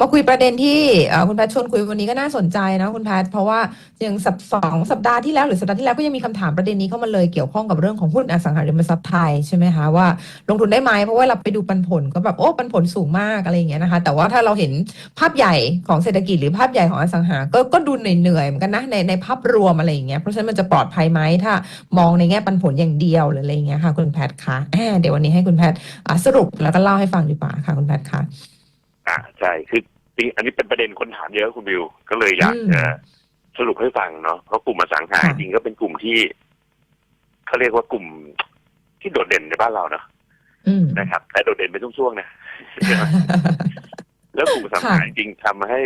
มาคุยประเด็นที่คุณแพทย์ชวนคุยวันนี้ก็น่าสนใจนะคุณแพทย์เพราะว่าอย่างสัปสองสัปดาห์ที่แล้วหรือสัปดาห์ที่แล้วก็ยังมีคำถามประเด็นนี้เข้ามาเลยเกี่ยวข้องกับเรื่องของหุ้นอสังหาริมทรัพย์ไทยใช่ไหมคะว่าลงทุนได้ไหมเพราะว่าเราไปดูปันผลก็แบบโอ้ปันผลสูงมากอะไรอย่างเงี้ยนะคะ แต่ว่าถ้าเราเห็นภาพใหญ่ของเศรษฐกิจหรือภาพใหญ่ของอสังหา ก็ก็ดูเหนื่อยๆเหมือนกันนะในในภาพรวมอะไรอย่างเงี้ยเพราะฉะนั้นมันจะปลอดภัยไหมถ้ามองในแง่ปันผลอย่างเดียวหรืออะไรอย่างเงี้ยค่ะคุณแพทย์คะเดี๋ยววันนี้ให้คุณแพทย์สรุปแล้วก็เล่าให้ฟังดีกว่าค่ะคุณแพทคะอ่าใช่คือ ริงอันนี้เป็นประเด็นคนถามเยอะคุณบิว ก็เลยอยากอืมจะสรุปให้ฟังเนาะเพราะกลุ่มอสังหาค่ะจริงๆก็เป็นกลุ่มที่เขาเรียกว่ากลุ่มที่โดดเด่นในบ้านเราเนาะอืมนะครับ แต่โดดเด่นเป็นช่วงๆนะแล้วกลุ่มอสังหาค่ะจริงๆทำให้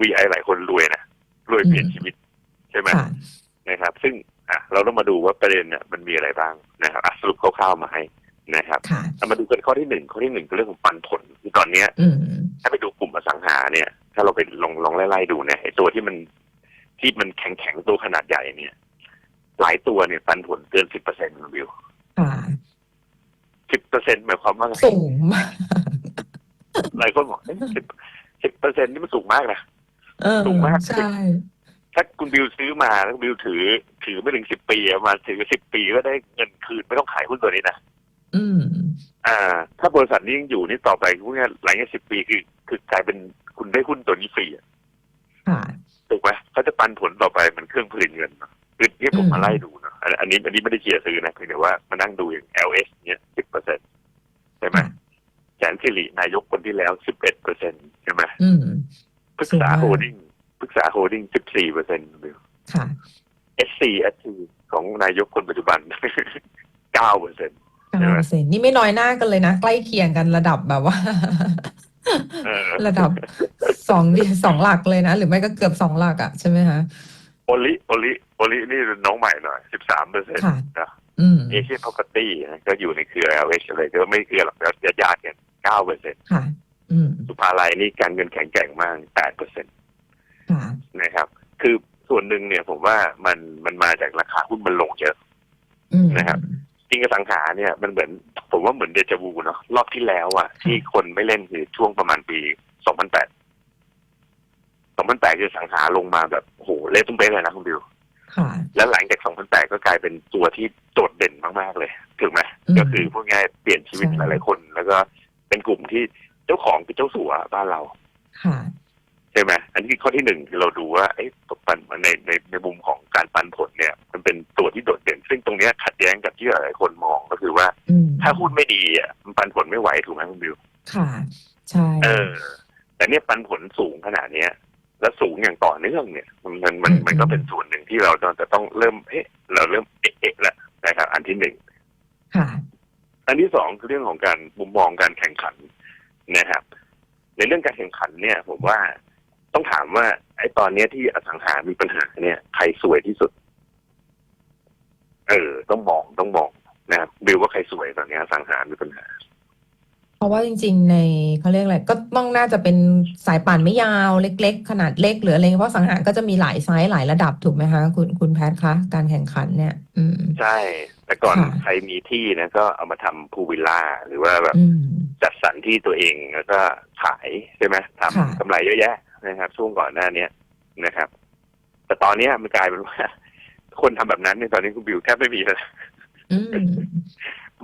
VI หลายคนรวยนะรวยเปลี่ยนอืมชีวิต ใช่ไหมค่ะนะครับ ซึ่งอะเราต้องมาดูว่าประเด็นเนี่ยมันมีอะไรบ้างนะครับอะสรุปคร่าวๆมาให้ นะครับค่ะเอามาดูกันข้อที่หนึ่งข้อที่หนึ่งคือเรื่องของปันผลคือตอนเนี้ยอืมถ้าไปดูกลุ่มอสังหาเนี่ย ถ้าเราไปลองลองไล่ๆดูเนี่ยไอ้ตัวที่มันที่มันแข็งแข็งๆตัวขนาดใหญ่เนี่ย หลายตัวเนี่ยปันผลเกินสิบเปอร์เซ็นต์วิวค่ะสิบเปอร์เซ็นต์หมายความว่าไงสูงมากหลายคนบอกสิบสิบเปอร์เซ็นต์นี่มันสูงมากนะเออสูงมากใช่ถ้าคุณบิวซื้อมาแล้วคุณบิวถือถือไม่ถึงสิบปีอะมาถือสิบปีก็ได้เงินคืนไม่ต้องขายหุ้นตัวนี้นะ อืม อ่า ถ้าบริษัทนี้ยังอยู่นี่ต่อไปพวกนี้หลังจากสิบปีคือ คือกลายเป็นคุณได้หุ้นตัวนี้ฟรีอะค่ะถูกไหมเขาจะปันผลต่อไปเหมันเครื่องผลิตเงินเนอะคือที่ผมอืมมาไล่ดูเนอะอันอันนี้ อันนี้ไม่ได้เชียร์ซื้อนะเพียงแต่ว่ามานั่งดูอย่าง LS เนี่ยสิบเปอร์เซ็นต์ใช่ไหมค่ะแสนสิรินายกคนที่แล้วสิบเอ็ดเปอร์เซ็นต์ใช่ไหมอืมพฤกษาสูงมากโฮลดิ้งพฤกษาโฮลดิ้งสิบสี่เปอร์เซ็นต์ค่ะ SC SC ของนายกคนปัจจุบันเก้าเปอร์เซ็นต์ใช่ เก้าไหมเปอร์เซ็นต์นี่ไม่น้อยหน้ากันเลยนะ ใกล้เคียงกันระดับแบบว่าเออระดับสองดิสองหลักเลยนะ หรือไม่ก็เกือบสองหลักอะใช่ไหมคะโอลิโอลิโอลินี่น้องใหม่หน่อยสิบสามเปอร์เซ็นต์ค่ะนะอืมเอเชียพ r o p e r t y ก็อยู่ในเครือ LH เลยก็ไม่เครือหรอกแล้วญาติๆกันเก้าเปอร์เซ็นต์ค่ะอืมสุภาลัยนี่การเงินแข็งแกร่งมากแปดเปอร์เซ็นต์ค่ะนะครับ คือส่วนหนึ่งเนี่ยผมว่ามันมันมาจากราคาหุ้นมันลงเยอะอืมนะครับจ ริงอสังหาเนี่ยมันเหมือนผมว่าเหมือนเดจาวูเนาะรอบที่แล้วอะที่คนไม่เล่นคือช่วงประมาณปี2008 2008คืออสังหาลงมาแบบโอ้โหเละตุ้มเป๊ะเลยนะคุณบิวค่ะแล้วหลังจาก2008ก็กลายเป็นตัวที่โดดเด่นมากๆเลยถูกไหมอืมก็คือพวกง่ายเปลี่ยนชีวิตใช่หลายๆคน แล้วก็เป็นกลุ่มที่เจ้าของคือเจ้าสัวบ้านเราค่ะ ใช่ไหมอันนี้คือข้อที่หนึ่งคือเราดูว่าไอ้ตกปันในในในมุมของการปันผลเนี่ย มันเป็นตัวที่โดดเด่น ซึ่งตรงเนี้ยขัดแย้งกับที่หลายๆคนมองก็คือว่าอืมถ้าหุ้นไม่ดีอะมันปันผลไม่ไหวถูกไหมคุณบิวค่ะ ใช่เออ แต่เนี่ยปันผลสูงขนาดเนี้ย แล้วสูงอย่างต่อเนื่องเนี่ยมันมันมันมันก็เป็นส่วนหนึ่งที่เราจะต้องเริ่มเอ๊ะเราเริ่มเอ๊ะเอ๊ะแล้วนะครับ อันที่หนึ่งค่ะ อันที่สองคือเรื่องของการมุมมองการแข่งขันนะครับ ในเรื่องการแข่งขันเนี่ย ผมว่า ต้องถามว่า ไอ้ตอนเนี้ยที่อสังหามีปัญหาเนี่ย ใครสวยที่สุด เออ ต้องมองต้องมองนะครับบิวว่าใครสวยตอนเนี้ยอสังหามีปัญหา เพราะว่าจริง ๆ ในเขาเรียกอะไรก็ต้องน่าจะเป็นสายป่านไม่ยาวเล็ก ๆ ขนาดเล็กหรืออะไรเงี้ยเพราะสังหารก็จะมีหลายไซส์หลายระดับถูกไหมคะ คุณคุณแพทย์คะ การแข่งขันเนี่ย อืม ใช่ แต่ก่อนค่ะ ใครมีที่นะก็เอามาทำพูลวิลล่า หรือว่าแบบ อืม จัดสรรที่ตัวเองแล้วก็ขายใช่ไหมทำค่ะกำไรเยอะแยะ นะครับ ช่วงก่อนหน้าเนี้ยนะครับ แต่ตอนเนี้ยมันกลายเป็นว่า คนทำแบบนั้นในยตอนนี้คุณบิวแทบไม่มีแล้วอืม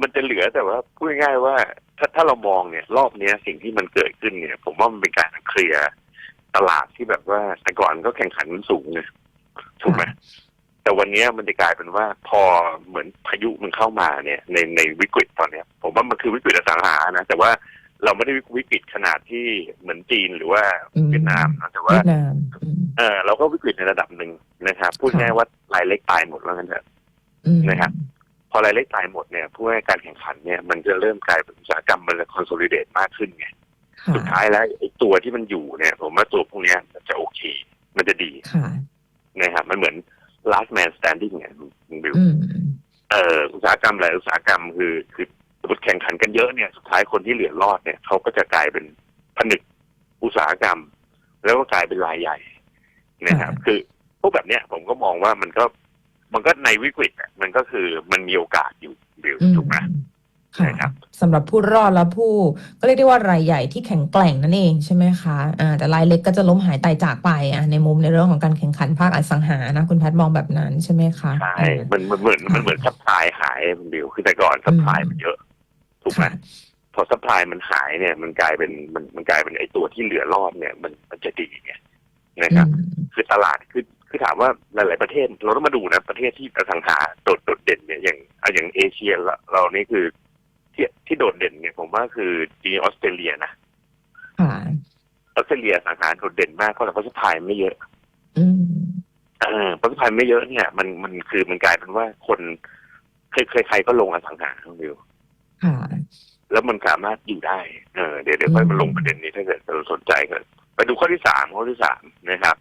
มันจะเหลือแต่ว่าพูดง่ายๆว่า ถ้าถ้าเรามองเนี่ย รอบเนี้ยสิ่งที่มันเกิดขึ้นเนี่ย ผมว่ามันเป็นการเคลียร์ตลาดที่แบบว่าแต่ก่อนก็แข่งขันมันสูงไงถูกไหมแต่วันเนี้ยมันจะกลายเป็นว่าพอเหมือนพายุมันเข้ามาเนี่ย ในในวิกฤตตอนเนี้ย ผมว่ามันคือวิกฤตอสังหานะแต่ว่า เราไม่ได้วิกฤตขนาดที่เหมือนจีนหรือว่าอืมเวียดนามนะแต่ว่าเวียดนามอืมเออเราก็วิกฤตในระดับหนึ่งนะครับพูดค่ะง่ายว่ารายเล็กตายหมดแล้วกันเถอะอืมนะครับพอรายเล็กตายหมดเนี่ยผู้ให้การแข่งขันเนี่ยมันจะเริ่มกลายเป็นอุตสาหกรรมมันจะคอนโซลิเดตมากขึ้นไงค่ะสุดท้ายแล้วไอ้ตัวที่มันอยู่เนี่ย ผมว่าตัวพวกเนี้ยมันจะโอเค มันจะดีค่ะนะครับมันเหมือน last man standing ไงคุณบิวอืมเอ่ออุตสาหกรรมหลายอุตสาหกรรมคือคือ สมมติแข่งขันกันเยอะเนี่ย สุดท้ายคนที่เหลือรอดเนี่ยเขาก็จะกลายเป็นผนึกอุตสาหกรรม แล้วก็กลายเป็นรายใหญ่นะครับค่ะคือพวกแบบเนี้ยผมก็มองว่ามันก็มันก็ในวิกฤตอะมันก็คือมันมีโอกาสอยู่บิวอืมถูกไหมค่ะนะครับสำหรับผู้รอดและผู้ ก็เรียกได้ว่ารายใหญ่ที่แข็งแกร่งนั่นเองใช่ไหมคะอ่าแต่รายเล็กก็จะล้มหายตายจากไปอะในมุมในเรื่องของการแข่งขันภาคอสังหานะคุณแพทย์มองแบบนั้นใช่ไหมคะใช่อ่ามันมันเหมือนมันเหมือนซัพพลายหายมันเดียวคือแต่ก่อนซัพพลายอืมมันเยอะ ถูกไหมค่ะพอซัพพลายมันหายเนี่ย มันกลายเป็นมันมันกลายเป็นไอ้ตัวที่เหลือรอดเนี่ย มันมันจะดีไงนะครับอืมคือตลาดคือคือถามว่าหลาย ๆประเทศ เราต้องมาดูนะประเทศที่อสังหาโดดโดดเด่นเนี่ยอย่างอะอย่างเอเชียเราเรานี่คือที่ที่โดดเด่นเนี่ยผมว่าคือจีนออสเตรเลียนะค่ะออสเตรเลียอสังหาโดดเด่นมากเพราะเราซัพพลายไม่เยอะอืมเออผลิตภัณฑ์ไม่เยอะเนี่ย มันมันคือมันกลายเป็นว่าคนใครใครใครก็ลงอสังหาทั้งเดียว ค่ะ แล้วมันสามารถอยู่ได้เออเดี๋ยวเดี๋ยวค่อยมาลงประเด็นนี้ถ้าเกิดเราสนใจกันไปดูข้อที่สามข้อที่สามนะครับ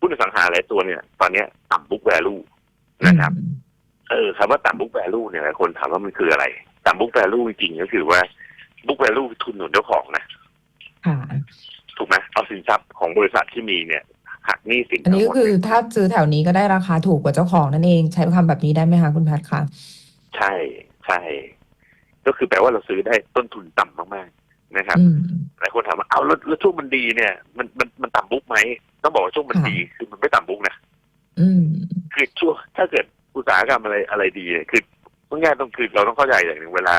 หุ้นอสังหาหลายตัวเนี่ย ตอนเนี้ยต่ำบุ๊กแวลูนะครับเออคำว่าต่ำบุ๊กแวลูเนี่ยหลายคนถามว่ามันคืออะไร ต่ำบุ๊กแวลูจริงๆก็คือว่าบุ๊กแวลูทุนหนุนเจ้าของนะค่ะถูกไหมเอาสินทรัพย์ของบริษัทที่มีเนี่ยหักหนี้สินอันทั้นี้งหก็มดคือถ้าซื้อแถวนี้ก็ได้ราคาถูกกว่าเจ้าของนั่นเอง ใช้คำแบบนี้ได้ไหมคะคุณแพทย์คะใช่ใช่ ก็คือแปลว่าเราซื้อได้ต้นทุนต่ำมากๆนะครับอืมหลายคนถามว่าเอาแล้วแล้วช่วงมันดีเนี่ย มันมันมันต่ำบุ๊กไหมต้องบอกว่าช่วงมันค่ะดีคือมันไม่ต่ำบุ๊กนะอืมคือช่วงถ้าเกิดอุตสาหกรรมอะไรอะไรดีเนี่ยคือง่ายๆต้องคือเราต้องเข้าใจอย่างหนึ่งเวลา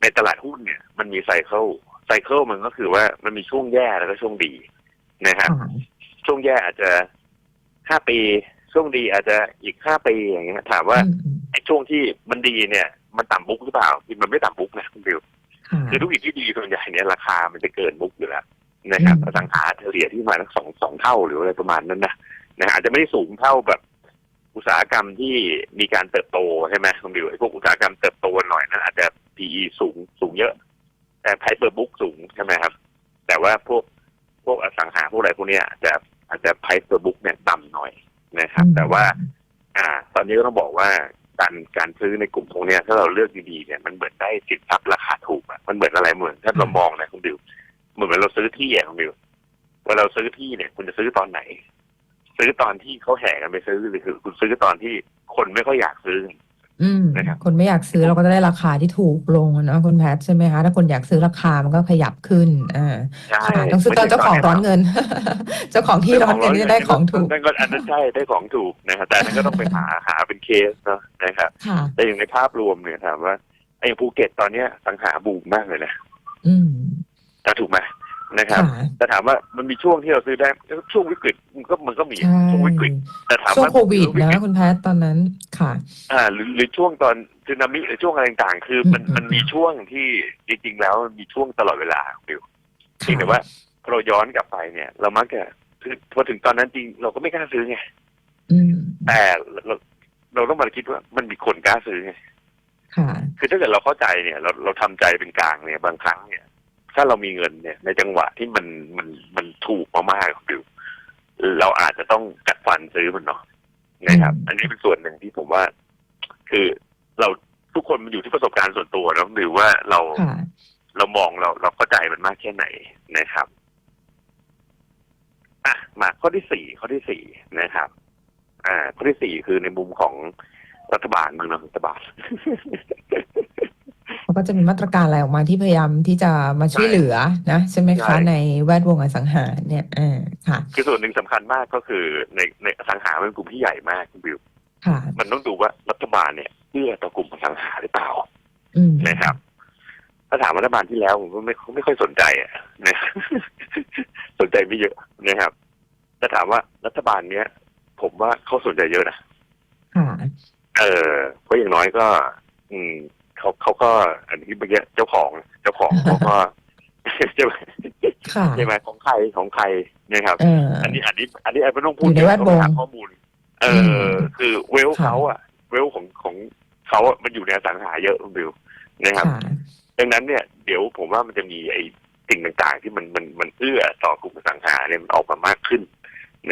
ในตลาดหุ้นเนี่ย มันมีไซเคิลไซเคิลมันก็คือว่ามันมีช่วงแย่แล้วก็ช่วงดีนะครับค่ะช่วงแย่อาจจะห้าปี ช่วงดีอาจจะอีกห้าปีอย่างเงี้ยถามว่าอืมไอ้ช่วงที่มันดีเนี่ย มันต่ำบุ๊กหรือเปล่ามันไม่ต่ำบุ๊กนะคุณบิวค่ะคือธุรกิจที่ดีส่วนใหญ่เนี่ยราคามันจะเกินมุกอยู่แล้วนะครับอืมอสังหาเฉลี่ยที่มาทั้งสองสองเท่าหรืออะไรประมาณนั้นนะนะฮะอาจจะไม่ได้สูงเท่าแบบอุตสาหกรรมที่มีการเติบโตใช่ไหมคุณบิวไอ้พวกอุตสาหกรรมเติบโตหน่อยนั้นอาจจะ PE สูงสูงเยอะ แต่ไพเปอร์บุ๊กสูงใช่ไหมครับ แต่ว่าพวกพวกอสังหาพวกอะไรพวกเนี้ยอาจจะอาจจะไพเปอร์บุ๊กเนี่ยต่ำหน่อยนะครับ แต่ว่า อ่า ตอนนี้ก็ต้องบอกว่า การการซื้อในกลุ่มพวกเนี้ยถ้าเราเลือกดีๆเนี่ยมันเหมือนได้สินทรัพย์ราคาถูกอะมันเหมือนอะไรเหมือนถ้าเรามองนะคุณบิวเหมือนเราซื้อที่อะคุณบิวเวลาเราซื้อที่เนี่ย คุณจะซื้อตอนไหน ซื้อตอนที่เขาแห่กันไปซื้อหรือคือคุณซื้อตอนที่คนไม่ค่อยอยากซื้อ อืมนะครับ คนไม่อยากซื้อเราก็จะได้ราคาที่ถูกลงอะเนาะคุณแพทย์ใช่ไหมคะถ้าคนอยากซื้อราคามันก็ขยับขึ้นอ่าใช่ค่ะต้องซื้อตอนเจ้าของร้อนเงิน เจ้าของที่ร้อนเงินนี่จะได้ของถูกนั่นก็อันนั้นใช่ได้ของถูกนะครับแต่อันนั้นก็ต้องไปหาหาเป็นเคสเนาะนะครับค่ะแต่อย่างในภาพรวมเนี่ยถามว่าไอ้ภูเก็ตตอนเนี้ยสังหาบูมมากเลยนะอืมถ้าถูกไหม นะครับค่ะ แต่ถามว่ามันมีช่วงที่เราซื้อได้ช่วงวิกฤตมันก็มันก็มีใช่ช่วงวิกฤตแต่ถามช่วงว่าโควิดวินะกฤตคุณแพทย์ตอนนั้นค่ะ อ่าหรือหรือช่วงตอนสึนามิหรือช่วงอะไรต่างๆ คือมันอืม มันมีช่วงที่จริงๆแล้วมันมีช่วงตลอดเวลาบิวเพียงแต่ค่ะว่าพอเราย้อนกลับไปเนี่ย เรามักจะคือพอถึงตอนนั้นจริงเราก็ไม่กล้าซื้อไงอืมแต่เราเราต้องมาคิดว่ามันมีคนกล้าซื้อไงค่ะ คือถ้าเกิดเราเข้าใจเนี่ย เราเราทำใจเป็นกลางเนี่ยบางครั้งเนี่ย ถ้าเรามีเงินเนี่ย ในจังหวะที่มันมันมันถูกมากๆบิวเราอาจจะต้องกัดฟันซื้อมันเนาะนะครับอืมอันนี้เป็นส่วนหนึ่งที่ผมว่า คือเราทุกคนมันอยู่ที่ประสบการณ์ส่วนตัวเนาะหรือว่าเราค่ะเรามองเราเราเข้าใจมันมากแค่ไหนนะครับอะมาข้อที่สี่ข้อที่สี่นะครับ อ่า ข้อที่สี่คือในมุมของรัฐบาลมึงเนาะรัฐบาล เขาก็จะมีมาตรการอะไรออกมาที่พยายามที่จะมาช่วยเหลือนะใช่ไหมใช่คะในแวดวงอสังหาเนี่ยอ่าค่ะ คือส่วนหนึ่งสำคัญมากก็คือในในอสังหาเป็นกลุ่มที่ใหญ่มากคุณบิวค่ะมันต้องดูว่ารัฐบาลเนี่ยเอื้อต่อกลุ่มอสังหาหรือเปล่าอืมนะครับถ้าถามรัฐบาลที่แล้วผมก็ไม่ไม่ค่อยสนใจอะนะสนใจไม่เยอะนะครับแต่ถามว่ารัฐบาลเนี้ย ผมว่าเขาสนใจเยอะนะค่ะเออเพราะอย่างน้อยก็ อืม เขาเขาก็อันนี้เมื่อกี้เจ้าของเจ้าของเขาก็ใช่ไหมค่ะใช่ไหมของใครของใครนะครับเอออันนี้อันนี้ อันนี้ไอ้ไม่ต้องพูดอยู่ในแวดวงต้องหาข้อมูล เอออมคือเวลค่ะเขาอะเวลของของเขาอะมันอยู่ในอสังหาเยอะคุณบิวนะครับค่ะดังนั้นเนี่ยเดี๋ยวผมว่ามันจะมีไอ้สิ่งต่างๆ ที่มันมันมันเอื้อต่อกลุ่มอสังหาเนี่ยมันออกมามากขึ้น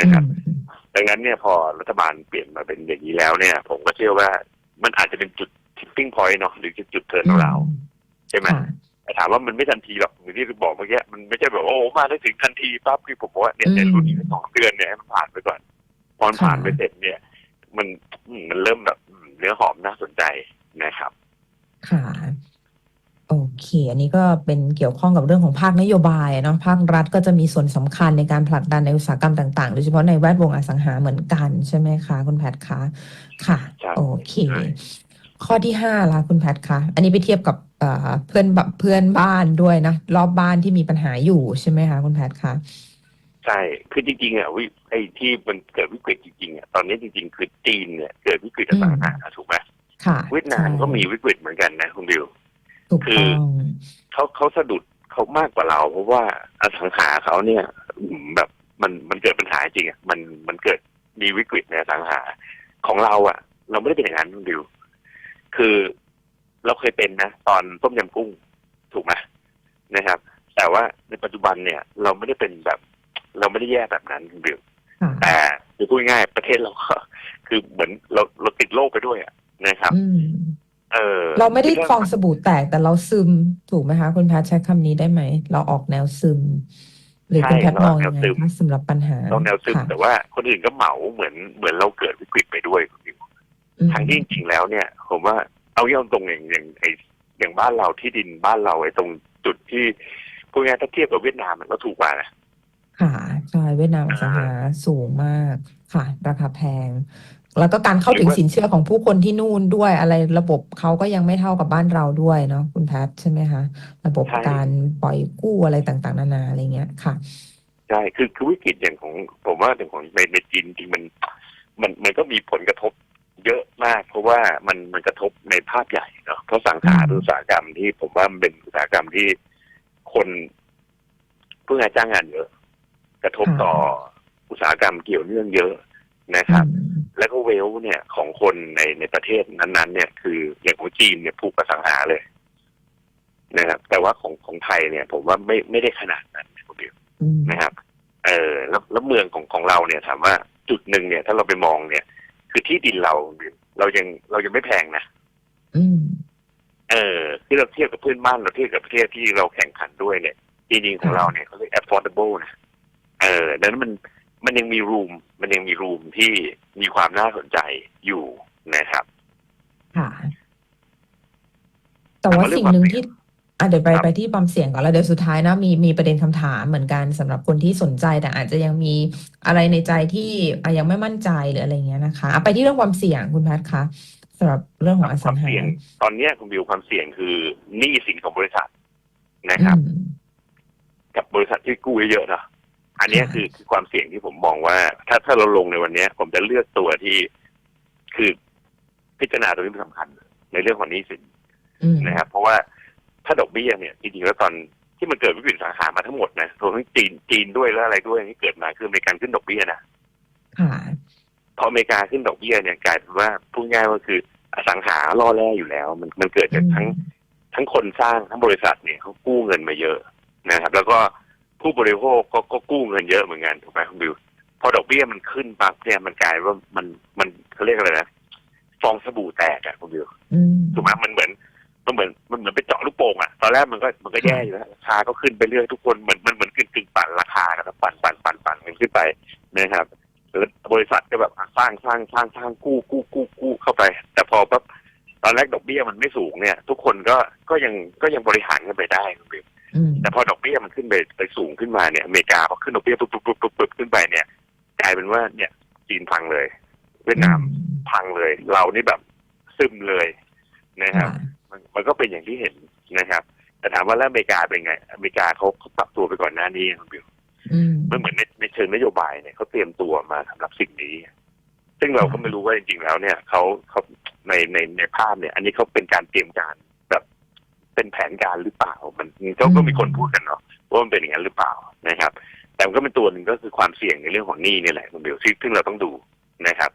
นะครับอืมดังนั้นเนี่ยพอรัฐบาลเปลี่ยนมาเป็นอย่างนี้แล้วเนี่ย ผมก็เชื่อว่ามันอาจจะเป็นจุด tipping point เนาะหรือจุดจุดเทิร์นของเราใช่ไหมค่ะแต่ถามว่ามันไม่ทันทีหรอกอย่างที่บอกเมื่อกี้มันไม่ใช่แบบโอ้มาได้ถึงทันทีปั๊บคือผมบอกว่าเนี่ยในรุ่นนี้สองเดือนเนี่ยให้มันผ่านไปก่อนพอมันผ่านไปเสร็จเนี่ย มันอืมมันเริ่มแบบอืมเนื้อหอมน่าสนใจนะครับ ค่ะโอเค อันนี้ก็เป็นเกี่ยวข้องกับเรื่องของภาคนโยบายเนาะ ภาครัฐก็จะมีส่วนสำคัญในการผลักดันในอุตสาหกรรมต่างๆ โดยเฉพาะในแวดวงอสังหาเหมือนกันใช่ไหมคะ คุณแพทย์คะ ค่ะใช่โอเคใช่ ข้อที่ห้าละคุณแพทย์คะอันนี้ไปเทียบกับเอ่อเพื่อนแบบเพื่อนบ้านด้วยนะ รอบบ้านที่มีปัญหาอยู่ใช่ไหมคะคุณแพทย์คะใช่ คือจริงๆอะวิไอ้ที่มันเกิดวิกฤตจริงๆอะตอนนี้จริงๆคือจีนเนี่ยเกิดวิกฤตอสังหาถูกไหมค่ะเวียดนามก็ใช่มีวิกฤตเหมือนกันนะคุณบิวถูกคือต้องเขาเขาสะดุดเขามากกว่าเรา เพราะว่าอสังหาเขาเนี่ยอืมแบบมันมันเกิดปัญหาจริงอะมันมันเกิดมีวิกฤตในอสังหาของเราอะ เราไม่ได้เป็นอย่างนั้นคุณบิว คือเราเคยเป็นนะ ตอนต้มยำกุ้งถูกไหมนะครับ แต่ว่าในปัจจุบันเนี่ย เราไม่ได้เป็นแบบ เราไม่ได้แย่แบบนั้นคุณบิวค่ะแต่คือพูดง่ายๆประเทศเราก็คือเหมือนเราเราติดโรคไปด้วยอะนะครับอืมเออ เราไม่ได้คือฟองสบู่แตกแต่เราซึมถูกไหมคะคุณแพทย์ใช้คำนี้ได้ไหม เราออกแนวซึม หรือคุณแพทย์มองยังไงคะสำหรับปัญหาเราแนวซึมค่ะแต่ว่าคนอื่นก็เหมาเหมือนเหมือนเราเกิดวิกฤตไปด้วยคุณบิว อืมทั้งที่จริงๆแล้วเนี่ย ผมว่าเอาย่อตรงอย่างอย่างไออย่างบ้านเราที่ดินบ้านเราไอ้ตรงจุดที่พูดง่ายๆถ้าเทียบกับเวียดนามมันก็ถูกกว่านะค่ะใช่เวียดนามอสังหาสูงมากค่ะ ราคาแพง แล้วก็การเข้าถึงสินเชื่อของผู้คนที่นู่นด้วยอะไรระบบเขาก็ยังไม่เท่ากับบ้านเราด้วยเนาะคุณแพทย์ใช่ไหมคะระบบใช่การปล่อยกู้อะไรต่างๆ นานาอะไรเงี้ยค่ะใช่คือคือวิกฤตอย่างของผมว่าอย่างของในในจีนจริงๆมัน มันมันก็มีผลกระทบ เยอะมากเพราะว่ามันมันกระทบในภาพใหญ่เนาะเพราะสังหาอืมอุตสาหกรรมที่ผมว่ามันเป็นอุตสาหกรรมที่คนเพื่อจ้างงานเยอะ กระทบต่ออุตสาหกรรมเกี่ยวเนื่องเยอะนะครับอืมแล้วก็เวลเนี่ยของคนในในประเทศนั้นๆ เนี่ย คืออย่างของจีนเนี่ยผูกกับสังหาเลยนะครับแต่ว่าของของไทยเนี่ย ผมว่าไม่ไม่ได้ขนาดนั้นคุณเดียวอืมนะครับ เออแล้วแล้วเมืองของของเราเนี่ย ถามว่าจุดหนึ่งเนี่ย ถ้าเราไปมองเนี่ย คือที่ดินเรา เรายังเรายังไม่แพงนะอืมเออที่เราเทียบกับเพื่อนบ้านเราเทียบกับประเทศที่เราแข่งขันด้วยเนี่ยจริงๆของเราเนี่ยเขาเรียก affordable นะเออดังนั้นมันมันยังมีรูมมันยังมีรูมที่มีความน่าสนใจอยู่นะครับ ค่ะ แต่ว่าสิ่งหนึ่งที่ อะเดี๋ยวไปครับ ไปที่ความเสี่ยงก่อนแล้วเดี๋ยวสุดท้ายนะมีมีประเด็นคำถามเหมือนกันสำหรับคนที่สนใจแต่อาจจะยังมีอะไรในใจที่อะยังไม่มั่นใจหรืออะไรเงี้ยนะคะอะไปที่เรื่องความเสี่ยงคุณแพทย์คะสำหรับเรื่องของอคสัวางมหาเสี่ยง ตอนเนี้ยคุณบิวความเสี่ยงคือหนี้สินของบริษัทนะครับอืมกับบริษัทที่กู้เยอะๆเนอะอันเนี้ยค่ะ คือคือความเสี่ยงที่ผมมองว่า ถ้าถ้าเราลงในวันเนี้ย ผมจะเลือกตัวที่คือพิจารณาตัวนี้เป็นสำคัญ ในเรื่องของหนี้สิน อืมนะครับเพราะว่า ถ้าดอกเบี้ยเนี่ยจริงๆแล้วตอนที่มันเกิดวิกฤตสังหามาทั้งหมดนะรวมทั้งจีนจีนด้วยแล้วอะไรด้วยที่เกิดมาคืออเมริกันขึ้นดอกเบี้ยนะค่ะพออเมริกาขึ้นดอกเบี้ยเนี่ยกลายเป็นว่าพูดง่ายว่าคืออสังหาล่อแร่อยู่แล้ว มันมันเกิดจากทั้งทั้งคนสร้างทั้งบริษัทเนี่ยเขากู้เงินมาเยอะนะครับ แล้วก็ผู้บริโภคก็ก็กู้เงินเยอะเหมือนกันถูกไหมคุณบิวพอดอกเบี้ยมันขึ้นปั๊บเนี่ยมันกลายว่ามันมันเขาเรียกอะไรนะฟองสบู่แตกอะคุณบิวอืมถูกไหมมันเหมือน มันเหมือนมันเหมือนไปเจาะลูกโป่งอะตอนแรกมันก็มันก็แย่อยู่แล้วราคาก็ขึ้นไปเรื่อยทุกคนเหมือนมันเหมือนกึ่งกึ่งปั่นราคานะครับปั่นปั่นปั่นปั่นกันขึ้นไปนะครับแล้วบริษัทก็แบบอะสร้างสร้างสร้างสร้างกู้กู้กู้กู้เข้าไป แต่พอปั๊บตอนแรกดอกเบี้ยมันไม่สูงเนี่ย ทุกคนก็ก็ยังก็ยังบริหารกันไปได้คุณบิวอืมแต่พอดอกเบี้ยมันขึ้นไปไปสูงขึ้นมาเนี่ยอเมริกาพอขึ้นดอกเบี้ยปุ๊บปุ๊บปุ๊บปุ๊บปุ๊บขึ้นไปเนี่ย กลายเป็นว่าเนี่ยจีนพังเลย เวียดนามพังเลย เรานี่แบบซึมเลยนะครับค่ะมันมัน ก็เป็นอย่างที่เห็นนะครับ แต่ถามว่าแล้วอเมริกาเป็นไง อเมริกาเขาเขาปรับตัวไปก่อนหน้านี้คุณบิวอืมมันเหมือนในในเชิงนโยบายเนี่ยเขาเตรียมตัวมาสำหรับสิ่งนี้ ซึ่งเราก็ไม่รู้ว่าจริงๆแล้วเนี่ยเขาเขาในในในภาพเนี่ย อันนี้เขาเป็นการเตรียมการแบบเป็นแผนการหรือเปล่า มันเขาก็มีคนพูดกันเนาะว่ามันเป็นอย่างนั้นหรือเปล่านะครับ แต่มันก็เป็นตัวหนึ่งก็คือความเสี่ยงในเรื่องของหนี้นี่แหละคุณบิวซึ่งซึ่งเราต้องดูนะครับ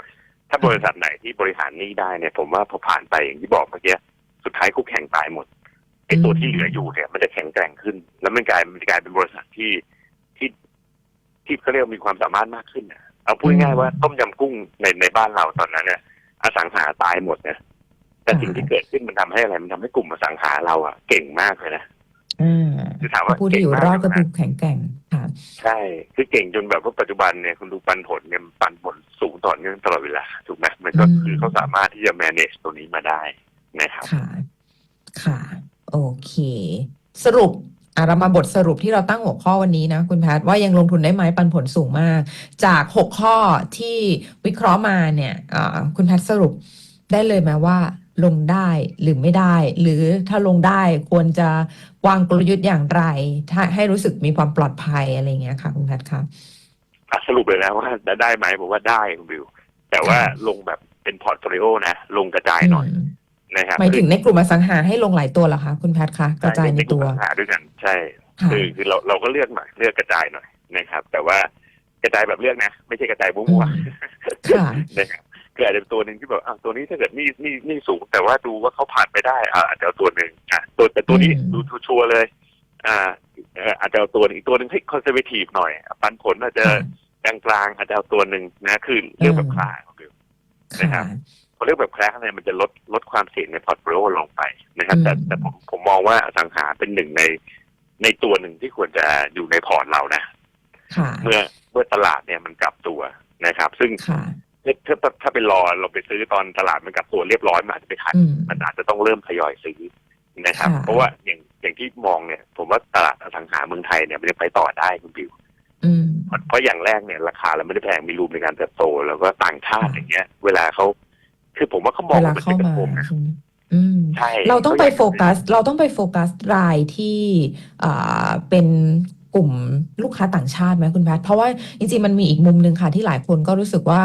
ถ้าบริษัทไหนที่บริหารหนี้ได้เนี่ย ผมว่าพอผ่านไปอย่างที่บอกเมื่อกี้ สุดท้ายคู่แข่งตายหมดไอ้ตัวที่เหลืออยู่เนี่ย มันจะแข็งแกร่งขึ้น แล้วมันกลายมันจะกลายเป็นบริษัทที่ที่ที่เขาเรียกว่ามีความสามารถมากขึ้นนะเอาพูดง่ายๆว่าต้มยำกุ้งในในบ้านเราตอนนั้นเนี่ยอสังหาตายหมดนะแต่สิ่งที่เกิดขึ้นมันทำให้อะไรมันทำให้กลุ่มอสังหาเราอะเก่งมากเลยนะอ่าคือถามว่าผู้ที่อยู่รอดก็ดูแข็งแกร่งค่ะใช่ คือเก่งจนแบบว่าปัจจุบันเนี่ยคุณดูปันผลเนี่ยมันปันผลสูงต่อเนื่องตลอดเวลาถูกไหมมันก็อืมคือเขาสามารถที่จะ manage ตัวนี้มาได้ นะครับค่ะ ค่ะ โอเค สรุปอะเรามาบทสรุปที่เราตั้งหัวข้อวันนี้นะคุณแพทย์ว่ายังลงทุนได้ไหมปันผลสูงมาก จากหกข้อที่วิเคราะห์มาเนี่ยอ่าคุณแพทย์สรุปได้เลยไหมว่า ลงได้หรือไม่ได้ หรือถ้าลงได้ควรจะวางกลยุทธ์อย่างไร ถ้าให้รู้สึกมีความปลอดภัยอะไรอย่างเงี้ยค่ะ คุณแพทย์คะอะสรุปเลยนะว่าจะได้ไหมผมว่าได้คุณบิวแต่ว่าค่ะลงแบบเป็นพอร์ตโฟลิโอนะลงกระจายหน่อยม นะครับหมายถึงในกลุ่มอสังหาให้ลงหลายตัวเหรอคะคุณแพทย์คะกระจายในกลุ่ตัมวอสังหาด้วยกันใช่ค่ะคือคือเราเราก็เลือกหน่อยเลือกกระจายหน่อยนะครับ แต่ว่ากระจายแบบเลือกนะ ไม่ใช่กระจายอืมั่วมๆค่ะนะครับคืออาจจะเป็นตัวหนึ่งที่แบบอะตัวนี้ถ้าเกิดนี่นี่นี่สูง แต่ว่าดูว่าเขาผ่านไปได้อะอาจจะเอาตัวหนึ่งอะตัวแต่ตัวนี้อืมดูชัวร์ๆเลย อ่าเอ่ออาจจะเอาตัวหนึ่งอีกตัวหนึ่งให้คอนเซอร์เวทีฟหน่อยอะปันผลอาจจะค่ะกลางกลางๆอาจจะเอาตัวหนึ่งนะคือเลือกแบบคลาของบิวนะครัค่ะบพอเลือกแบบแคลสเนี่ยมันจะลดลดความเสี่ยงในพอร์ตโฟลิโอลงไปนะครับ แต่อืมแต่ผมผมมองว่าอสังหาเป็นหนึ่งในในตัวหนึ่งที่ควรจะอยู่ในพอร์ตเรานะค่ะเมื่อเมื่อตลาดเนี่ยมันกลับตัวนะครับ ซึ่งค่ะถ้าถ้าถ้าไปรอเราไปซื้อตอนตลาดมันกลับตัวเรียบร้อยมันอาจจะไม่ทันอืมมันอาจจะต้องเริ่มทยอยซื้อนะครับค่ะเพราะว่าอย่างอย่างที่มองเนี่ย ผมว่าตลาดอสังหาเมืองไทยเนี่ยมันจะไปต่อได้คุณบิวอืมเพราะเพราะอย่างแรกเนี่ยราคาเราไม่ได้แพงมีรูมในการเติบโต แล้วก็ต่างชาติค่ะอย่างเงี้ย เวลาเขา คือผมว่าเขามองเวลามันเข้าเป็นกระมาทงนะใช่ไหมอืมใช่เราต้องไปขยโฟกัส เราต้องไปโฟกัสรายที่อ่าเป็นกลุ่มลูกค้าต่างชาติไหมคุณแพทย์เพราะว่าจริงๆมันมีอีกมุมหนึ่งค่ะที่หลายคนก็รู้สึกว่า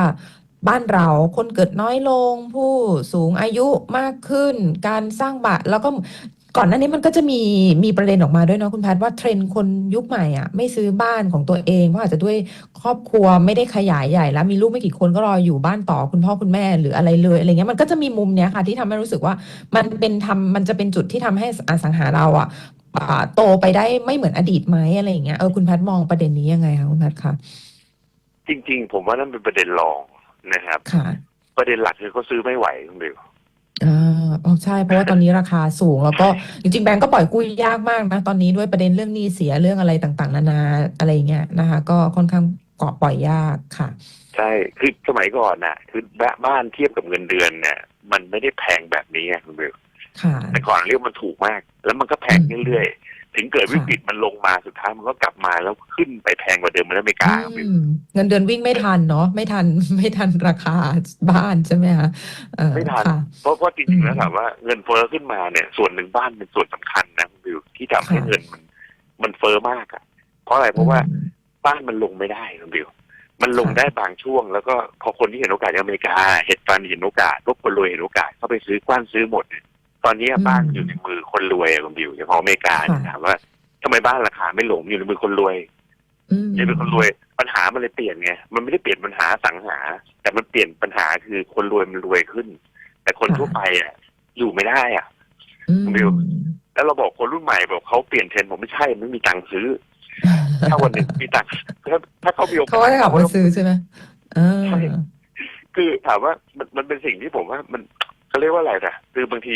บ้านเราคนเกิดน้อยลง ผู้สูงอายุมากขึ้น การสร้างบ้านแล้วก็ ก่อนหน้านี้มันก็จะมีมีประเด็นออกมาด้วยเนาะคุณแพทย์ว่าเทรนด์คนยุคใหม่อะไม่ซื้อบ้านของตัวเองเพราะอาจจะด้วยครอบครัวไม่ได้ขยายใหญ่แล้วมีลูกไม่กี่คนก็รออยู่บ้านต่อคุณพ่อคุณแม่หรืออะไรเลยอะไรเงี้ยมันก็จะมีมุมเนี้ยค่ะ ที่ทำให้รู้สึกว่ามันเป็นทำมันจะเป็นจุดที่ทำให้อสังหาเราอะอ่าโตไปได้ไม่เหมือนอดีตไหมอะไรอย่างเงี้ยเออคุณแพทย์มองประเด็นนี้ยังไงคะคุณแพทย์คะจริง ๆ ผมว่านั่นเป็นประเด็นรองนะครับค่ะประเด็นหลักคือเขาซื้อไม่ไหวคุณบิว อ่าอ๋อใช่ เพราะว่าตอนนี้ราคาสูง แล้วก็จริงๆแบงก์ก็ปล่อยกู้ยากมากนะ ตอนนี้ด้วยประเด็นเรื่องหนี้เสียเรื่องอะไรต่างๆ นานาอะไรอย่างเงี้ยนะคะ ก็ค่อนข้างเกาะปล่อยยากค่ะ ใช่คือสมัยก่อนน่ะ คือบ้านเทียบกับเงินเดือนเนี่ยมันไม่ได้แพงแบบนี้ไงคุณบิวค่ะ แต่ก่อนเรียกมันถูกมาก แล้วมันก็แพงอืมเรื่อยๆ ถึงเกิดวิกฤตมันลงมาสุดท้ายมันก็กลับมาแล้วขึ้นไปแพงกว่าเดิมเหมือนอเมริกาครับอืมเงินเดือนวิ่งไม่ทันเนาะไม่ทันไม่ทันราคาบ้านใช่ไหมคะเออไม่ทันค่ะเพราะว่าจริงๆแล้วอืมถามว่าเงินเฟ้อขึ้นมาเนี่ย ส่วนหนึ่งบ้านเป็นส่วนสำคัญนะคุณบิวที่ทำให้ค่ะเงินมันมันเฟ้อมากอะ เพราะอะไรเพราะว่าอืมบ้านมันลงไม่ได้คุณบิวมันลงค่ะได้บางช่วง แล้วก็พอคนที่เห็นโอกาสอย่างอเมริกาเหตุการณ์เห็นโอกาสพวกคนรวยเห็นโอกาสเข้าไปซื้อกว้านซื้อหมดเนี่ย ตอนนี้บ้านอยู่ในมือคนรวยอะคุณบิวอย่างของอเมริกาเนี่ยถามว่าทำไมบ้านราคาไม่ลงอยู่ในมือคนรวยอืมยังเป็นคนรวยปัญหามันเลยเปลี่ยนไงมันไม่ได้เปลี่ยนปัญหาสังหา แต่มันเปลี่ยนปัญหาคือคนรวยมันรวยขึ้น แต่คนทั่วไปอะอยู่ไม่ได้อะอืมบิวแล้วเราบอกคนรุ่นใหม่บอกเขาเปลี่ยนเทรนด์ผมไม่ใช่ไม่มีตังค์ซื้อ ถ้าวันหนึ่งมีตังค์ถ้าถ้าเขามีโอกาสเขาก็จะกลับมาซื้อใช่ไหมเออใช่คือถามว่ามันมันเป็นสิ่งที่ผมว่ามันเขาเรียกว่าอะไรนะคือบางที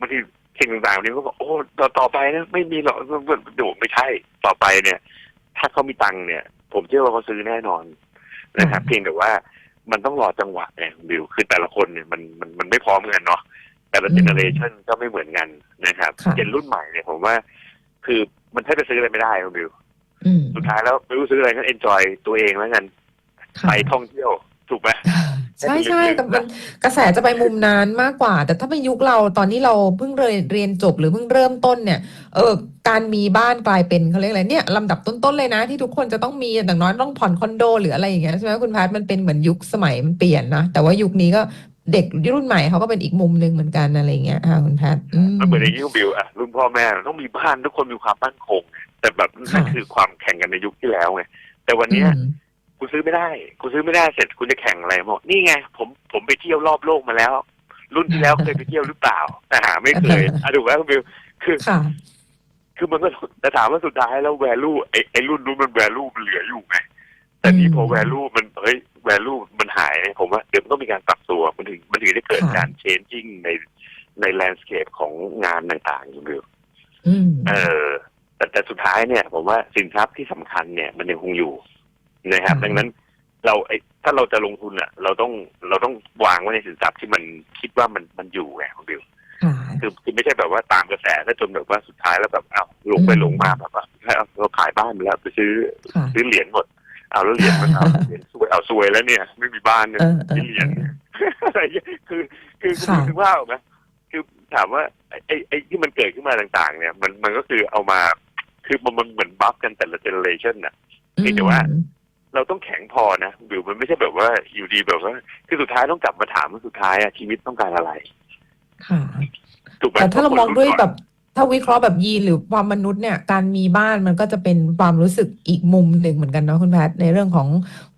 บางทีสิ่งต่างๆนี้ก็บอกโอ้ต่อต่อไปนะไม่มีหรอกเดี๋ยวไม่ใช่ต่อไปเนี่ย ถ้าเขามีตังค์เนี่ย ผมเชื่อว่าเขาซื้อแน่นอนนะครับอืมเพียงแต่ว่ามันต้องรอจังหวะไงคุณบิวคือแต่ละคนเนี่ยมันมันมันไม่พร้อมกันเนาะแต่ละเจเนอเรชันก็ไม่เหมือนกันนะครับค่ะเจนรุ่นใหม่เนี่ยผมว่า คือมันแทบจะซื้ออะไรไม่ได้คุณบิวอืมสุดท้ายแล้วไม่รู้ซื้ออะไรก็เอนจอยตัวเองแล้วกันค่ะไปท่องเที่ยวถูกไหม ใช่ใช่แต่มันกระแสจะไปมุมนั้นมากกว่า แต่ถ้าเป็นยุคเราตอนที่เราเพิ่งเรียนเรียนจบหรือเพิ่งเริ่มต้นเนี่ยเออการมีบ้านกลายเป็นเขาเรียกอะไรเนี่ยลำดับต้นๆเลยนะ ที่ทุกคนจะต้องมีอย่างน้อยต้องผ่อนคอนโด หรืออะไรอย่างเงี้ยใช่ไหมคุณพัทมันเป็นเหมือนยุคสมัยมันเปลี่ยนนะแต่ว่ายุคนี้ก็เด็กรุ่นใหม่เขาก็เป็นอีกมุมหนึ่งเหมือนกันอะไรอย่างเงี้ยค่ะคุณพัทอืมมันเหมือนอย่างนี้คุณบิวอะรุ่นพ่อแม่ต้องมีบ้านทุกคนมีความมั่นคง แต่แบบนั่นค่ะคือความแข่งกันในยุคที่แล้วไงแต่วันเนี้ยอืม คุณซื้อไม่ได้คุณซื้อไม่ได้เสร็จคุณจะแข่งอะไรบอกนี่ไง ผมผมไปเที่ยวรอบโลกมาแล้ว รุ่นที่แล้วเคยไปเที่ยวหรือเปล่าแต่หาไม่เคยอะถูกไหมคุณบิวคือค่ะคือมันก็แต่ถามว่าสุดท้ายแล้ว value ไอ้ไอ้รุ่นนู้นมัน value มันเหลืออยู่ไงแต่นี่พออืม value มันเฮ้ย value มันหายผมว่าเดี๋ยวมันต้องมีการปรับตัวมันถึงมันถึงได้เกิดค่ะการ changing ในใน landscape ของงานต่างๆคุณบิวอืมเออแต่แต่สุดท้ายเนี่ย ผมว่าสินทรัพย์ที่สำคัญเนี่ย มันยังคงอยู่ นะครับค่ะดังนั้นเราไอ้ถ้าเราจะลงทุนอะ เราต้องเราต้องวางไว้ในสินทรัพย์ที่มันคิดว่ามันมันอยู่ไงคุณบิวค่ะคือคือไม่ใช่แบบว่าตามกระแสแล้วจนแบบว่าสุดท้ายแล้วแบบอ้าวหลงไปอืมหลงมาแบบว่าเอาเราขายบ้านไปแล้วไปซื้อค่ะซื้อเหรียญหมดเอาแล้วเหรียญมันเอาเหรียญซวยเอาซวยแล้วเนี่ย ไม่มีบ้านเนี่ยเออเออที่เหรียญอะไรเงี้ยคือ คือคือค่ะคือว่าออกไหมคือถามว่าไอ้ไอ้ไอ้ที่มันเกิดขึ้นมาต่าง ๆ เนี่ย มันมันก็คือเอามา คือมันมันเหมือนบัฟกันแต่ละเจเนอเรชันน่ะเพียงแต่ว่าอืม เราต้องแข็งพอนะบิวมันไม่ใช่แบบว่าอยู่ดีแบบว่า คือสุดท้ายต้องกลับมาถามว่าสุดท้ายอะชีวิตต้องการอะไร ค่ะถูกไหมแต่ถ้าเรามองด้วยคนแบรุ่นก่นบถ้าวิเคราะห์แบบยีนหรือความมนุษย์เนี่ย การมีบ้านมันก็จะเป็นความรู้สึกอีกมุมหนึ่งเหมือนกันเนาะคุณแพทย์ในเรื่องของ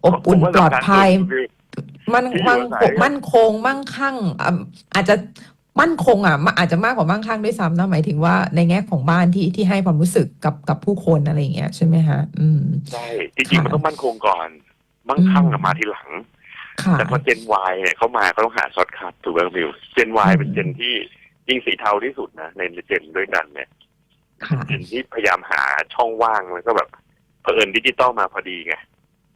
อบอุ่นผมว่าปลอดภัยสำคัญสุดคือมันที่อยู่มั่งอาศัยมั่นคงมั่งคั่งอะอาจจะ มั่นคงอะมันอาจจะมากกว่ามั่งคั่งด้วยซ้ำนะหมายถึงว่าในแง่ของบ้านที่ที่ให้ความรู้สึกกับกับผู้คนอะไรอย่างเงี้ยใช่ไหมฮะอืมใช่จริงๆค่ะมันต้องมั่นคงก่อน มั่งคั่งอะอืมมาทีหลังค่ะแต่พอเจน Y เนี่ยเขามาเขาต้องหาช็อตคัทถูกไหมมิวเจน Y อืมเป็นเจนที่ยิ่งสีเทาที่สุดนะในเจนด้วยกันเนี่ยค่ะเจนที่พยายามหาช่องว่างแล้วก็แบบเผอิญดิจิตอลมาพอดีไง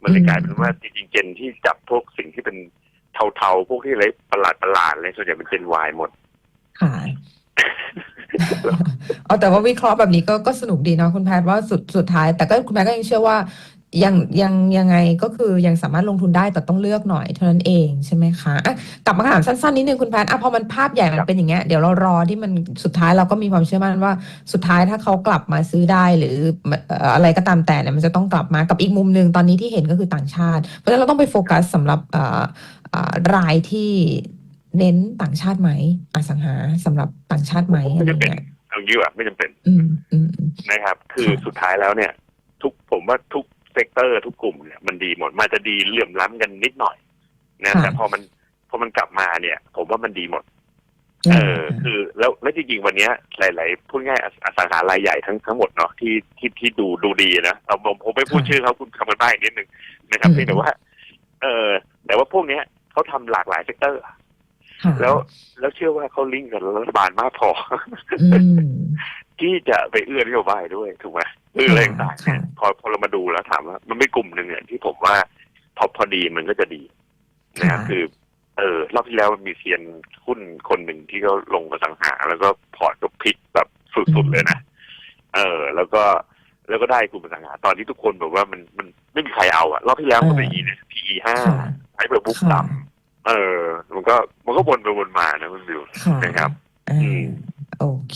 มันเลยกลายเป็นว่าจริงๆเจนที่จับพวกสิ่งที่เป็นเทาๆพวกที่อะไรประหลาดประหลาดๆอะไรส่วนใหญ่เป็นเจน Y หมด ค่ะ เอาแต่ว่าวิเคราะห์แบบนี้ก็ก็สนุกดีเนาะคุณแพทย์ว่าสุดสุดท้าย แต่ก็คุณแพทย์ก็ยังเชื่อว่ายังยังยังไงก็คือยังสามารถลงทุนได้แต่ต้องเลือกหน่อยเท่านั้นเองใช่ไหมคะอะกลับมาถามสั้นๆนิดนึงคุณแพทย์อะพอมันภาพใหญ่มันเป็นอย่างเงี้ยเดี๋ยวเรารอที่มันสุดท้ายเราก็มีความเชื่อมั่นว่าสุดท้ายถ้าเขากลับมาซื้อได้หรือเอ่ออะไรก็ตามแต่เนี่ยมันจะต้องกลับมากับอีกมุมหนึ่งตอนนี้ที่เห็นก็คือต่างชาติ เพราะฉะนั้นเราต้องไปโฟกัสสำหรับเอ่อเอ่อรายที่ เน้นต่างชาติไหมอสังหาสำหรับต่างชาติไหมไม่อะไรจำเป็นเงี้ยเอางี้ว่ะไม่จำเป็นอืมอืมอืมนะครับ คือค่ะสุดท้ายแล้วเนี่ย ทุกผมว่าทุกเซกเตอร์ทุกกลุ่มเนี่ยมันดีหมดมันจะดีเหลื่อมล้ำกันนิดหน่อยนะแต่พอมันพอมันกลับมาเนี่ย ผมว่ามันดีหมด เออ คือแล้วแล้วจริงๆวันเนี้ยหลายๆพูดง่ายออสังหารายใหญ่ทั้งทั้งหมดเนาะที่ที่ที่ดูดูดีนะเอาผมผมไม่พูดชื่อเขาคุณคำกันบ้างอีกนิดนึงนะครับเพียงแต่ว่า เออแต่ว่าพวกเนี้ยเขาทำหลากหลายเซกเตอร์ค่ะ แล้วแล้วเชื่อว่าเขาลิงก์กับรัฐบาลมากพออืมที่จะไปเอื้อนโยบายด้วยถูกไหมเอื้ออะไรต่างๆเนี่ยค่ะพอพอเรามาดูแล้วถามว่า มันไม่กลุ่มหนึ่งเนี่ยที่ผมว่าพอพอดีมันก็จะดีนะครับค่ะคือ เออรอบที่แล้วมันมีเซียนหุ้นคนหนึ่งที่เขาลงกับสังหา แล้วก็พอร์ตก็พลิกแบบสุดๆเลยนะเออ แล้วก็แล้วก็ได้กลุ่มอสังหา ตอนที่ทุกคนแบบว่ามันมันไม่มีใครเอาอะรอบที่แล้วก็ไปเอออีเนี่ย PE ห้าค่ะไอ้แบบบุ๊กค่ะต่ำ เออ มันก็มันก็วนไปวนมานะคุณบิวค่ะนะครับอ่าอืมโอ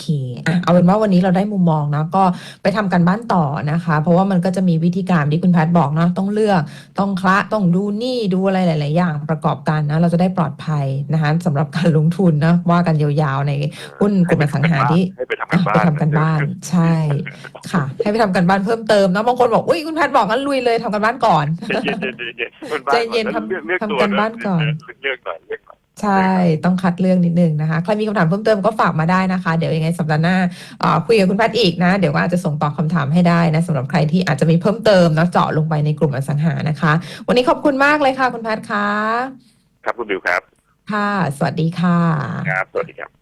เคอะเอาเป็นว่าวันนี้เราได้มุมมองนะก็ไปทำกันบ้านต่อนะคะ เพราะว่ามันก็จะมีวิธีการที่คุณแพทย์บอกเนาะต้องเลือกต้องคละต้องดูนี่ดูอะไรหลาย ๆ อย่างประกอบกันนะเราจะได้ปลอดภัยนะคะสำหรับการลงทุนนะว่ากันยาวๆในหุ้นกลุ่มอสังหาที่ให้ไปทำกันบ้านไปทำกันบ้านใช่ค่ะ ให้ไปทำกันบ้านเพิ่มเติมนะบางคนบอกอุ้ยคุณแพทย์บอกงั้นลุยเลยทำกันบ้านก่อนใจเย็นๆใจเย็นๆใจเย็นทำเลือกเลือกทำตัวกันบ้านก่อนเลือกหน่อยเลือกหน่อย ใช่ต้องคัดเรื่องนิดนึงนะคะใครมีคำถามเพิ่มเติมก็ฝากมาได้นะคะ เดี๋ยวยังไงสัปดาห์หน้าเอ่อคุยกับคุณแพทย์อีกนะ เดี๋ยวก็อาจจะส่งตอบคำถามให้ได้นะสำหรับใครที่อาจจะมีเพิ่มเติมนะเจาะลงไปในกลุ่มอสังหานะคะ วันนี้ขอบคุณมากเลยค่ะ คุณแพทย์คะครับคุณบิวครับ ค่ะ สวัสดีค่ะ ครับ สวัสดีครับ